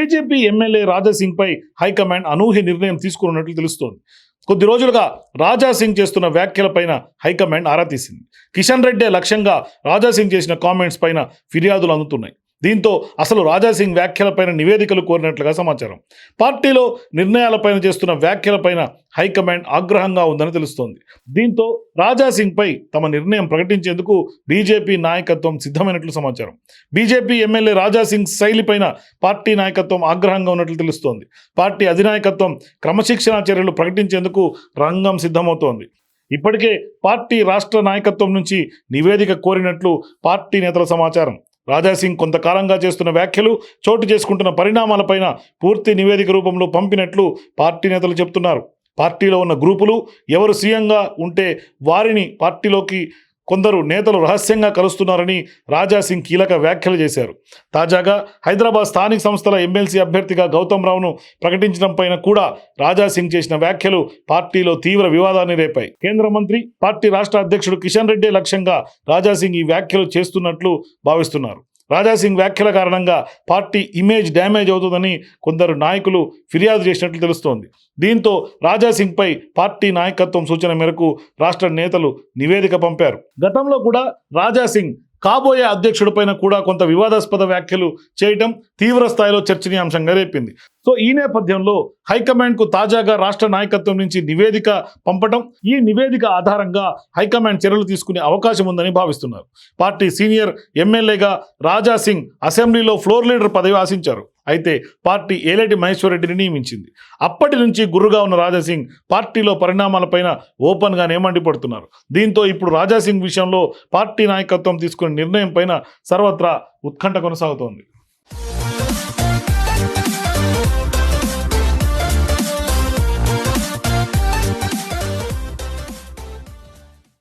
BJP MLA Raja Singh పై high command అనూహ్య నిర్ణయం తీసుకున్నట్లు తెలుస్తోంది. కొద్ది రోజులుగా రాజాసింగ్ చేస్తున్న వ్యాఖ్యలపైన హైకమాండ్ ఆరా తీసింది. కిషన్ రెడ్డే లక్ష్యంగా రాజాసింగ్ చేసిన కామెంట్స్ పైన ఫిర్యాదులు అందుతున్నాయి. దీంతో అసలు రాజాసింగ్ వ్యాఖ్యలపైన నివేదికలు కోరినట్లుగా సమాచారం. పార్టీలో నిర్ణయాలపైన చేస్తున్న వ్యాఖ్యలపైన హైకమాండ్ ఆగ్రహంగా ఉందని తెలుస్తోంది. దీంతో రాజాసింగ్పై తమ నిర్ణయం ప్రకటించేందుకు బీజేపీ నాయకత్వం సిద్ధమైనట్లు సమాచారం. బీజేపీ ఎమ్మెల్యే రాజాసింగ్ శైలిపైన పార్టీ నాయకత్వం ఆగ్రహంగా ఉన్నట్లు తెలుస్తోంది. పార్టీ అధినాయకత్వం క్రమశిక్షణ చర్యలు ప్రకటించేందుకు రంగం సిద్ధమవుతోంది. ఇప్పటికే పార్టీ రాష్ట్ర నాయకత్వం నుంచి నివేదిక కోరినట్లు పార్టీ నేతల సమాచారం. రాజాసింగ్ కొంతకాలంగా చేస్తున్న వ్యాఖ్యలు చోటు చేసుకుంటున్న పరిణామాలపైన పూర్తి నివేదిక రూపంలో పంపినట్లు పార్టీ నేతలు చెబుతున్నారు పార్టీలో ఉన్న గ్రూపులు ఎవరు సీఎంగా ఉంటే వారిని పార్టీలోకి కొందరు నేతలు రహస్యంగా కలుస్తున్నారని రాజాసింగ్ కీలక వ్యాఖ్యలు చేశారు. తాజాగా హైదరాబాద్ స్థానిక సంస్థల ఎమ్మెల్సీ అభ్యర్థిగా గౌతమ్ రావును ప్రకటించడం పైన కూడా రాజాసింగ్ చేసిన వ్యాఖ్యలు పార్టీలో తీవ్ర వివాదాన్ని రేపాయి. కేంద్ర మంత్రి పార్టీ రాష్ట్ర అధ్యక్షుడు కిషన్ రెడ్డి లక్ష్యంగా రాజాసింగ్ ఈ వ్యాఖ్యలు చేస్తున్నట్లు భావిస్తున్నారు. రాజాసింగ్ వ్యాఖ్యల కారణంగా పార్టీ ఇమేజ్ డ్యామేజ్ అవుతుందని కొందరు నాయకులు ఫిర్యాదు చేసినట్లు తెలుస్తోంది. దీంతో రాజాసింగ్పై పార్టీ నాయకత్వం సూచన మేరకు రాష్ట్ర నేతలు నివేదిక పంపారు. గతంలో కూడా రాజాసింగ్ కాబోయే అధ్యక్షుడిపైన కూడా కొంత వివాదాస్పద వ్యాఖ్యలు చేయటం తీవ్ర స్థాయిలో చర్చనీయాంశంగా రేపింది. సో ఈ నేపథ్యంలో హైకమాండ్కు తాజాగా రాష్ట్ర నాయకత్వం నుంచి నివేదిక పంపటం ఈ నివేదిక ఆధారంగా హైకమాండ్ చర్యలు తీసుకునే అవకాశం ఉందని భావిస్తున్నారు. పార్టీ సీనియర్ ఎమ్మెల్యేగా రాజా సింగ్ అసెంబ్లీలో ఫ్లోర్ లీడర్ పదవి ఆశించారు. అయితే పార్టీ ఏలేటి మహేశ్వర్ రెడ్డిని నియమించింది. అప్పటి నుంచి గుర్రుగా ఉన్న రాజాసింగ్ పార్టీలో పరిణామాలపైన ఓపెన్గానే మండిపడుతున్నారు దీంతో ఇప్పుడు రాజాసింగ్ విషయంలో పార్టీ నాయకత్వం తీసుకునే నిర్ణయం పైన సర్వత్రా ఉత్కంఠ కొనసాగుతోంది.